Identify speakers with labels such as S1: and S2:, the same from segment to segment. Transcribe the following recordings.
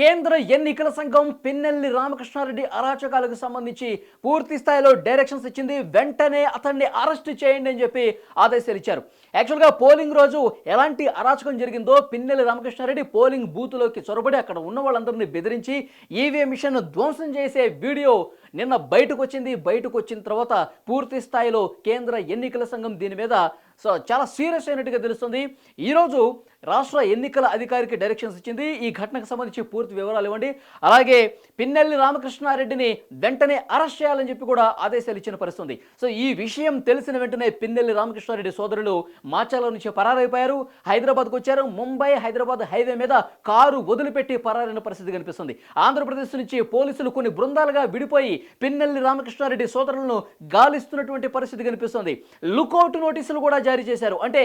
S1: కేంద్ర ఎన్నికల సంఘం పిన్నెల్లి రామకృష్ణారెడ్డి అరాచకాలకు సంబంధించి పూర్తి స్థాయిలో డైరెక్షన్స్ ఇచ్చింది. వెంటనే అతన్ని అరెస్ట్ చేయండి అని చెప్పి ఆదేశాలు ఇచ్చారు. యాక్చువల్గా పోలింగ్ రోజు ఎలాంటి అరాచకం జరిగిందో పిన్నెల్లి రామకృష్ణారెడ్డి పోలింగ్ బూత్లోకి చొరబడి అక్కడ ఉన్న వాళ్ళందరినీ బెదిరించి ఈవీఎం మిషన్ ధ్వంసం చేసే వీడియో నిన్న బయటకు వచ్చింది బయటకు వచ్చిన తర్వాత పూర్తి స్థాయిలో కేంద్ర ఎన్నికల సంఘం దీని మీద సో చాలా సీరియస్ అయినట్టుగా తెలుస్తుంది. ఈరోజు రాష్ట్ర ఎన్నికల అధికారికి డైరెక్షన్స్ ఇచ్చింది. ఈ ఘటనకు సంబంధించి పూర్తి వివరాలు ఇవ్వండి. అలాగే పిన్నెల్లి రామకృష్ణారెడ్డిని వెంటనే అరెస్ట్ చేయాలని చెప్పి కూడా ఆదేశాలు ఇచ్చిన పరిస్థితి ఉంది సో ఈ విషయం తెలిసిన వెంటనే పిన్నెల్లి రామకృష్ణారెడ్డి సోదరులు మాచాల నుంచి పరారైపోయారు. హైదరాబాద్కు వచ్చారు. ముంబై హైదరాబాద్ హైవే మీద కారు వదిలిపెట్టి పరారైన పరిస్థితి కనిపిస్తుంది. ఆంధ్రప్రదేశ్ నుంచి పోలీసులు కొన్ని బృందాలుగా విడిపోయి పిన్నెల్లి రామకృష్ణారెడ్డి సోదరులను గాలిస్తున్నటువంటి పరిస్థితి కనిపిస్తుంది. లుకౌట్ నోటీసులు కూడా జారీ చేశారు. అంటే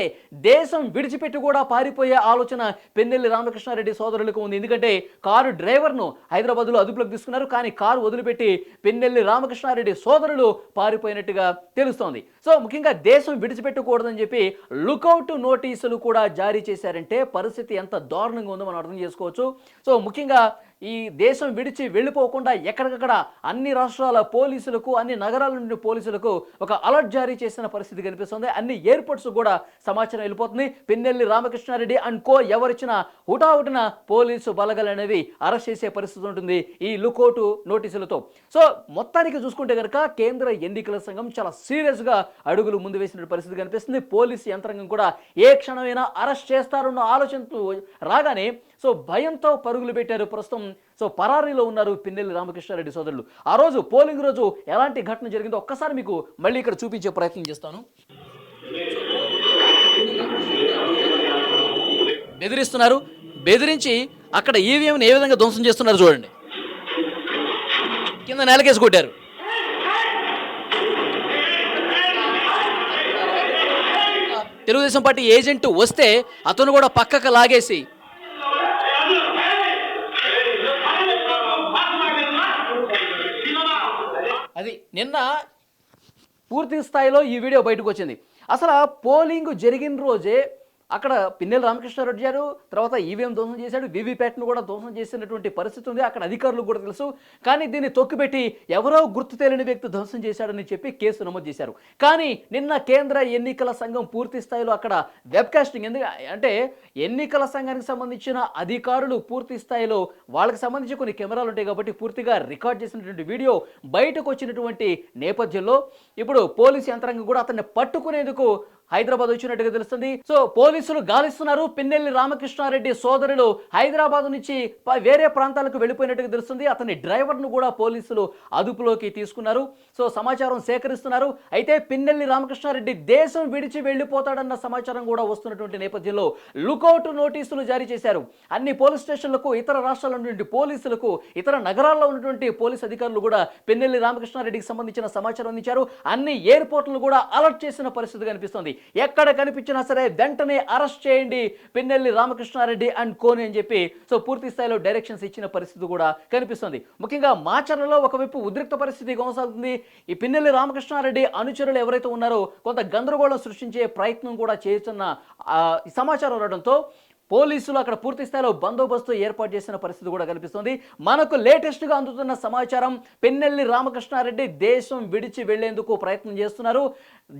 S1: దేశం విడిచిపెట్టి కూడా పారిపోయి ఆలోచన పెన్నెల్లి రామకృష్ణారెడ్డి సోదరులకు ఉంది. ఎందుకంటే కారు డ్రైవర్ను హైదరాబాద్లో అదుపులోకి తీసుకున్నారు. కానీ కారు వదిలిపెట్టి పెన్నెల్లి రామకృష్ణారెడ్డి సోదరులు పారిపోయినట్టుగా తెలుస్తోంది. సో ముఖ్యంగా దేశం విడిచిపెట్టకూడదని చెప్పి లుకౌట్ నోటీసులు కూడా జారీ చేశారంటే పరిస్థితి ఎంత దారుణంగా ఉందో మనం అర్థం చేసుకోవచ్చు. సో ముఖ్యంగా ఈ దేశం విడిచి వెళ్ళిపోకుండా ఎక్కడికక్కడ అన్ని రాష్ట్రాల పోలీసులకు అన్ని నగరాల నుండి పోలీసులకు ఒక అలర్ట్ జారీ చేసిన పరిస్థితి కనిపిస్తుంది. అన్ని ఎయిర్పోర్ట్స్ కూడా సమాచారం వెళ్ళిపోతుంది. పిన్నెల్లి రామకృష్ణారెడ్డి అండ్ కో ఎవరిచ్చిన హుటాహుటిన పోలీసు బలగలు అనేవి అరెస్ట్ చేసే పరిస్థితి ఉంటుంది ఈ లుకోటు నోటీసులతో. సో మొత్తానికి చూసుకుంటే కనుక కేంద్ర ఎన్నికల సంఘం చాలా సీరియస్గా అడుగులు ముందు వేసిన పరిస్థితి కనిపిస్తుంది. పోలీసు యంత్రాంగం కూడా ఏ క్షణమైనా అరెస్ట్ చేస్తారన్న ఆలోచనతో రాగానే సో భయంతో పరుగులు పెట్టారు ప్రస్తుతం. సో పరారీలో ఉన్నారు పిన్నెల్లి రామకృష్ణారెడ్డి సోదరులు. ఆ రోజు పోలింగ్ రోజు ఎలాంటి ఘటన జరిగిందో ఒక్కసారి మీకు మళ్ళీ ఇక్కడ చూపించే ప్రయత్నం చేస్తాను. బెదిరిస్తున్నారు. బెదిరించి అక్కడ ఈవీఎంని ఏ విధంగా ధ్వంసం చేస్తున్నారు చూడండి. కింద నేలకేసి కొట్టారు. తెలుగుదేశం పార్టీ ఏజెంట్ వస్తే అతను కూడా పక్కకు లాగేసి అది నిన్న పూర్తి స్థాయిలో ఈ వీడియో బయటకు వచ్చింది. అసలు పోలింగ్ జరిగిన రోజే అక్కడ పిన్నెల రామకృష్ణారెడ్డి గారు తర్వాత ఈవీఎం ధ్వంసం చేశాడు వీవీప్యాట్ను కూడా ధ్వంసం చేసినటువంటి పరిస్థితి ఉంది. అక్కడ అధికారులకు కూడా తెలుసు. కానీ దీన్ని తొక్కుపెట్టి ఎవరో గుర్తు తెలియని వ్యక్తి ధ్వంసం చేశాడని చెప్పి కేసు నమోదు చేశారు. కానీ నిన్న కేంద్ర ఎన్నికల సంఘం పూర్తి స్థాయిలో అక్కడ వెబ్కాస్టింగ్ ఎందుకు అంటే ఎన్నికల సంఘానికి సంబంధించిన అధికారులు పూర్తి స్థాయిలో వాళ్ళకి సంబంధించి కొన్ని కెమెరాలు ఉంటాయి కాబట్టి పూర్తిగా రికార్డ్ చేసినటువంటి వీడియో బయటకు వచ్చినటువంటి నేపథ్యంలో ఇప్పుడు పోలీసు యంత్రాంగం కూడా అతన్ని పట్టుకునేందుకు హైదరాబాద్ వచ్చినట్టుగా తెలుస్తుంది. సో పోలీసులు గాలిస్తున్నారు. పిన్నెల్లి రామకృష్ణారెడ్డి సోదరులు హైదరాబాద్ నుంచి వేరే ప్రాంతాలకు వెళ్ళిపోయినట్టుగా తెలుస్తుంది. అతని డ్రైవర్ను కూడా పోలీసులు అదుపులోకి తీసుకున్నారు. సో సమాచారం సేకరిస్తున్నారు. అయితే పిన్నెల్లి రామకృష్ణారెడ్డి దేశం విడిచి వెళ్ళిపోతాడన్న సమాచారం కూడా వస్తున్నటువంటి నేపథ్యంలో లుకౌట్ నోటీసులు జారీ చేశారు. అన్ని పోలీస్ స్టేషన్లకు ఇతర రాష్ట్రాల నుండి పోలీసులకు ఇతర నగరాల్లో ఉన్నటువంటి పోలీస్ అధికారులు కూడా పిన్నెల్లి రామకృష్ణారెడ్డికి సంబంధించిన సమాచారం అందించారు. అన్ని ఎయిర్పోర్ట్లను కూడా అలర్ట్ చేసిన పరిస్థితి కనిపిస్తుంది. ఎక్కడ కనిపించినా సరే వెంటనే అరెస్ట్ చేయండి. పిన్నెల్లి రామకృష్ణారెడ్డి అండ్ కోని అని చెప్పి సో పూర్తి స్థాయిలో డైరెక్షన్స్ ఇచ్చిన పరిస్థితి కూడా కనిపిస్తుంది. ముఖ్యంగా మాచర్లలో ఒకవైపు ఉద్రిక్త పరిస్థితి కొనసాగుతుంది. ఈ పిన్నెల్లి రామకృష్ణారెడ్డి అనుచరులు ఎవరైతే ఉన్నారో కొంత గందరగోళం సృష్టించే ప్రయత్నం కూడా చేస్తున్న ఆ, సమాచారం రావడంతో పోలీసులు అక్కడ పూర్తి స్థాయిలో బందోబస్తు ఏర్పాటు చేసిన పరిస్థితి కూడా కనిపిస్తుంది. మనకు లేటెస్ట్గా అందుతున్న సమాచారం పెన్నెల్లి రామకృష్ణారెడ్డి దేశం విడిచి వెళ్ళేందుకు ప్రయత్నం చేస్తున్నారు.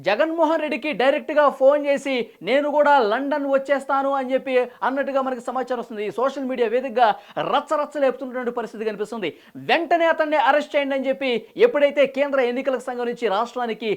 S1: జగన్మోహన్ రెడ్డికి డైరెక్ట్గా ఫోన్ చేసి నేను కూడా లండన్ వచ్చేస్తాను అని చెప్పి అన్నట్టుగా మనకి సమాచారం వస్తుంది. సోషల్ మీడియా వేదికగా రచ్చరచ్చ లేపుతున్నటువంటి పరిస్థితి కనిపిస్తుంది. వెంటనే అతన్ని అరెస్ట్ చేయండి అని చెప్పి ఎప్పుడైతే కేంద్ర ఎన్నికల సంఘం నుంచి రాష్ట్రానికి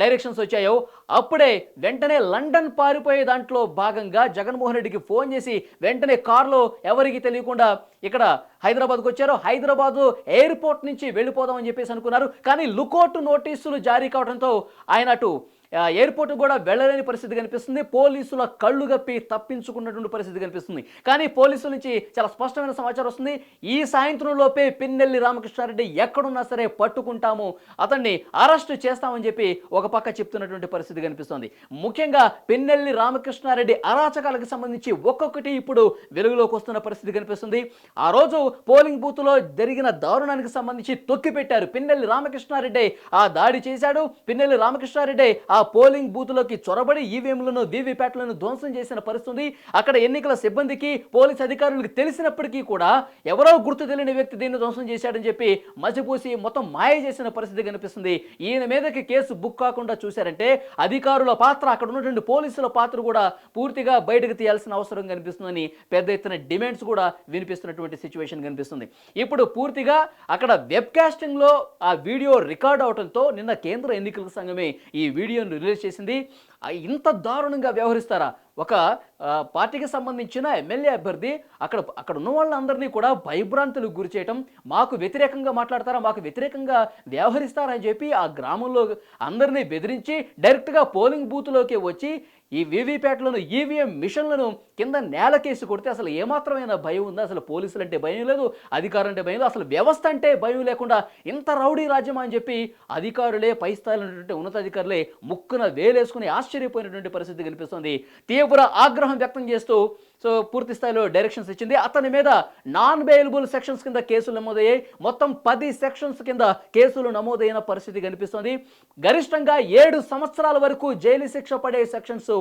S1: డైరెక్షన్స్ వచ్చాయో అప్పుడే వెంటనే లండన్ పారిపోయే దాంట్లో భాగంగా జగన్మోహన్ రెడ్డికి ఫోన్ చేసి వెంటనే కారులో ఎవరికి తెలియకుండా ఇక్కడ హైదరాబాద్కు వచ్చారు హైదరాబాద్ ఎయిర్పోర్ట్ నుంచి వెళ్ళిపోదామని చెప్పేసి అనుకున్నారు. కానీ లుకౌట్ నోటీసులు జారీ కావడంతో ఆయన అటు ఎయిర్పోర్ట్ కూడా వెళ్ళలేని పరిస్థితి కనిపిస్తుంది. పోలీసుల కళ్ళు గప్పి తప్పించుకున్నటువంటి పరిస్థితి కనిపిస్తుంది. కానీ పోలీసుల నుంచి చాలా స్పష్టమైన సమాచారం వస్తుంది. ఈ సాయంత్రం లోపే పిన్నెల్లి రామకృష్ణారెడ్డి ఎక్కడున్నా సరే పట్టుకుంటాము. అతన్ని అరెస్ట్ చేస్తామని చెప్పి ఒక పక్క చెప్తున్నటువంటి పరిస్థితి కనిపిస్తుంది. ముఖ్యంగా పిన్నెల్లి రామకృష్ణారెడ్డి అరాచకాలకు సంబంధించి ఒక్కొక్కటి ఇప్పుడు వెలుగులోకి వస్తున్న పరిస్థితి కనిపిస్తుంది. ఆ రోజు పోలింగ్ బూత్లో జరిగిన దారుణానికి సంబంధించి తొక్కి పెట్టారు పిన్నెల్లి రామకృష్ణారెడ్డి ఆ దాడి చేశాడు. పిన్నెల్లి రామకృష్ణారెడ్డి ఆ ఆ పోలింగ్ బూత్లోకి చొరబడి ఈవీఎంలను వీవీప్యాట్లను ధ్వంసం చేసిన పరిస్థితి అక్కడ ఎన్నికల సిబ్బందికి పోలీస్ అధికారులకు తెలిసినప్పటికీ కూడా ఎవరో గుర్తు తెలియని వ్యక్తి దీన్ని ధ్వంసం చేశాడని చెప్పి మసిపూసి మొత్తం మాయ చేసిన పరిస్థితి కనిపిస్తుంది. ఈయన మీదకి కేసు బుక్ కాకుండా చూశారంటే అధికారుల పాత్ర అక్కడ ఉన్నటువంటి పోలీసుల పాత్ర కూడా పూర్తిగా బయటకు తీయాల్సిన అవసరం కనిపిస్తుందని పెద్ద ఎత్తున డిమాండ్స్ కూడా వినిపిస్తున్నటువంటి సిచ్యువేషన్ కనిపిస్తుంది. ఇప్పుడు పూర్తిగా అక్కడ వెబ్ కాస్టింగ్లో ఆ వీడియో రికార్డ్ అవడంతో నిన్న కేంద్ర ఎన్నికల సంఘమే ఈ వీడియో వీడియోను రిలీజ్ చేసింది. ఇంత దారుణంగా వ్యవహరిస్తారా? ఒక పార్టీకి సంబంధించిన ఎమ్మెల్యే అభ్యర్థి అక్కడ అక్కడ ఉన్న వాళ్ళందరినీ కూడా భయభ్రాంతులకు గురి చేయటం మాకు వ్యతిరేకంగా మాట్లాడతారా మాకు వ్యతిరేకంగా వ్యవహరిస్తారా అని చెప్పి ఆ గ్రామంలో అందరినీ బెదిరించి డైరెక్ట్గా పోలింగ్ బూత్లోకి వచ్చి ఈ వీవీప్యాట్లను ఈవీఎం మిషన్లను కింద నేలకేసి కొడితే అసలు ఏమాత్రమైన భయం ఉందా? అసలు పోలీసులు అంటే భయం లేదు అధికారులు అంటే భయం లేదు అసలు వ్యవస్థ అంటే భయం లేకుండా ఇంత రౌడీ రాజ్యం అని చెప్పి అధికారులే పై స్థాయిలో ఉన్నటువంటి ఉన్నతాధికారులే ముక్కున వేలేసుకుని ఆశ్చర్యపోయినటువంటి పరిస్థితి కనిపిస్తుంది. తీవ్ర ఆగ్రహం వ్యక్తం చేస్తూ సో పూర్తి స్థాయిలో డైరెక్షన్స్ ఇచ్చింది. అతని మీద నాన్ బెయిలబుల్ సెక్షన్స్ కింద కేసులు నమోదయ్యాయి. మొత్తం పది సెక్షన్స్ కింద కేసులు నమోదైన పరిస్థితి కనిపిస్తుంది. గరిష్టంగా ఏడు సంవత్సరాల వరకు జైలు శిక్ష పడే sections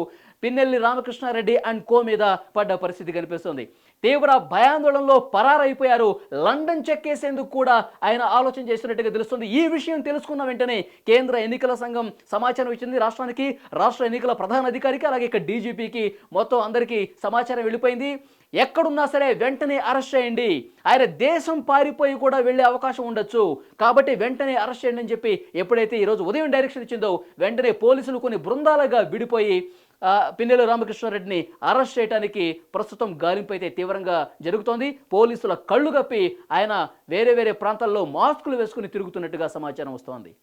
S1: Pinnelli Ramakrishna Reddy and co మీద పడ్డ పరిస్థితి కనిపిస్తుంది. తీవ్ర భయాందోళనలో పరారైపోయారు. లండన్ చెక్కేసేందుకు కూడా ఆయన ఆలోచన చేసినట్టుగా తెలుస్తుంది. ఈ విషయం తెలుసుకున్న వెంటనే కేంద్ర ఎన్నికల సంఘం సమాచారం ఇచ్చింది రాష్ట్రానికి రాష్ట్ర ఎన్నికల ప్రధాన అధికారికి అలాగే ఇక్కడ డీజీపీకి మొత్తం అందరికీ సమాచారం వెళ్ళిపోయింది. ఎక్కడున్నా సరే వెంటనే అరెస్ట్ చేయండి. ఆయన దేశం పారిపోయి కూడా వెళ్ళే అవకాశం ఉండొచ్చు. కాబట్టి వెంటనే అరెస్ట్ చేయండి అని చెప్పి ఎప్పుడైతే ఈరోజు ఉదయం డైరెక్షన్ ఇచ్చిందో వెంటనే పోలీసులు కొన్ని బృందాలుగా విడిపోయి పిన్నెల రామకృష్ణారెడ్డిని అరెస్ట్ చేయడానికి ప్రస్తుతం గాలింపు అయితే తీవ్రంగా జరుగుతోంది. పోలీసుల కళ్ళు కప్పి ఆయన వేరే వేరే ప్రాంతాల్లో మాస్కులు వేసుకుని తిరుగుతున్నట్టుగా సమాచారం వస్తోంది.